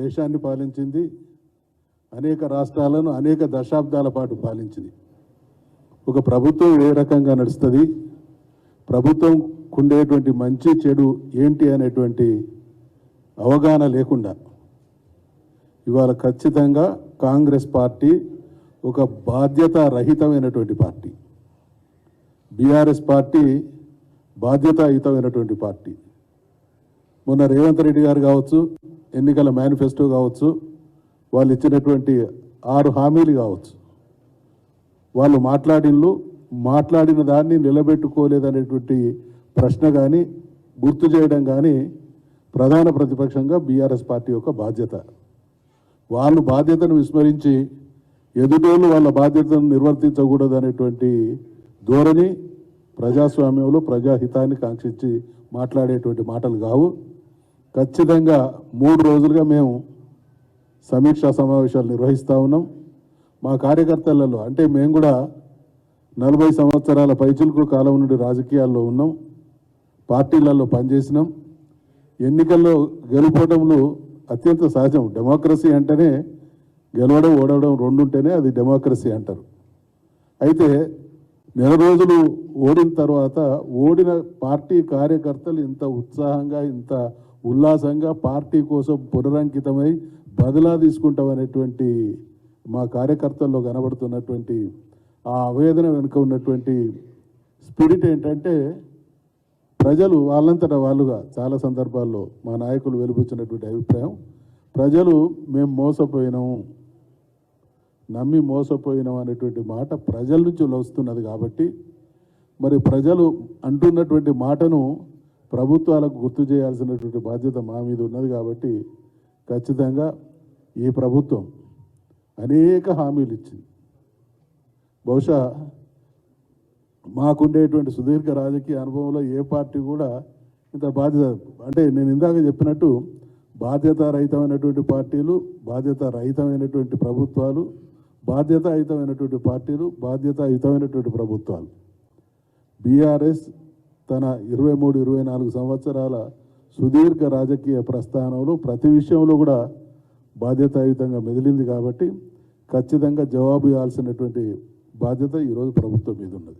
దేశాన్ని పాలించింది అనేక రాష్ట్రాలను అనేక దశాబ్దాల పాటు పాలించింది. ఒక ప్రభుత్వం ఏ రకంగా నడుస్తుంది? ప్రభుత్వం ఉండేటువంటి మంచి చెడు ఏంటి అనేటువంటి అవగాహన లేకుండా ఇవాళ ఖచ్చితంగా కాంగ్రెస్ పార్టీ ఒక బాధ్యత రహితమైనటువంటి పార్టీ. బీఆర్ఎస్ పార్టీ బాధ్యతాయుతమైనటువంటి పార్టీ. మొన్న రేవంత్ రెడ్డి గారు కావచ్చు ఎన్నికల మేనిఫెస్టో కావచ్చు వాళ్ళు ఇచ్చినటువంటి ఆరు హామీలు కావచ్చు. వాళ్ళు మాట్లాడిన్లు మాట్లాడిన దాన్ని నిలబెట్టుకోలేదనేటువంటి ప్రశ్న కానీ గుర్తు చేయడం కానీ ప్రధాన ప్రతిపక్షంగా బీఆర్ఎస్ పార్టీ యొక్క బాధ్యత. వాళ్ళు బాధ్యతను విస్మరించి ఎదుటోళ్ళు వాళ్ళ బాధ్యతను నిర్వర్తించకూడదు అనేటువంటి ధోరణి ప్రజాస్వామ్యంలో ప్రజాహితాన్ని కాంక్షించి మాట్లాడేటువంటి మాటలు కావు. ఖచ్చితంగా మూడు రోజులుగా మేము సమీక్షా సమావేశాలు నిర్వహిస్తూ ఉన్నాం. మా కార్యకర్తలలో అంటే మేము కూడా నలభై సంవత్సరాల పైచులకు కాలం నుండి రాజకీయాల్లో ఉన్నాం. పార్టీలలో పనిచేసినాం. ఎన్నికల్లో గెలుపోవడంలో అత్యంత సహజం. డెమోక్రసీ అంటేనే గెలవడం ఓడవడం రెండు ఉంటేనే అది డెమోక్రసీ అంటారు. అయితే నెల రోజులు ఓడిన తర్వాత ఓడిన పార్టీ కార్యకర్తలు ఇంత ఉత్సాహంగా ఇంత ఉల్లాసంగా పార్టీ కోసం పునరంకితమై బదిలా తీసుకుంటామనేటువంటి మా కార్యకర్తల్లో కనబడుతున్నటువంటి ఆ ఆవేదన వెనుక ఉన్నటువంటి స్పిరిట్ ఏంటంటే ప్రజలు వాళ్ళంతటా వాళ్ళుగా చాలా సందర్భాల్లో మా నాయకులు వెలుపుచ్చినటువంటి అభిప్రాయం. ప్రజలు మేము మోసపోయినాము నమ్మి మోసపోయినాం అనేటువంటి మాట ప్రజల నుంచి వస్తున్నది కాబట్టి మరి ప్రజలు అంటున్నటువంటి మాటను ప్రభుత్వాలకు గుర్తు చేయాల్సినటువంటి బాధ్యత మా మీద ఉన్నది కాబట్టి ఖచ్చితంగా ఈ ప్రభుత్వం అనేక హామీలు ఇచ్చింది. బహుశా మాకుండేటువంటి సుదీర్ఘ రాజకీయ అనుభవంలో ఏ పార్టీ కూడా ఇంత బాధ్యత అంటే నేను ఇందాక చెప్పినట్టు బాధ్యత రహితమైనటువంటి పార్టీలు బాధ్యత రహితమైనటువంటి ప్రభుత్వాలు బాధ్యతాయుతమైనటువంటి పార్టీలు బాధ్యతాయుతమైనటువంటి ప్రభుత్వాలు. బీఆర్ఎస్ తన ఇరవై మూడు ఇరవై నాలుగు సంవత్సరాల సుదీర్ఘ రాజకీయ ప్రస్థానంలో ప్రతి విషయంలో కూడా బాధ్యతాయుతంగా మెదిలింది కాబట్టి ఖచ్చితంగా జవాబు ఇవ్వాల్సినటువంటి బాధ్యత ఈరోజు ప్రభుత్వం మీద ఉన్నది.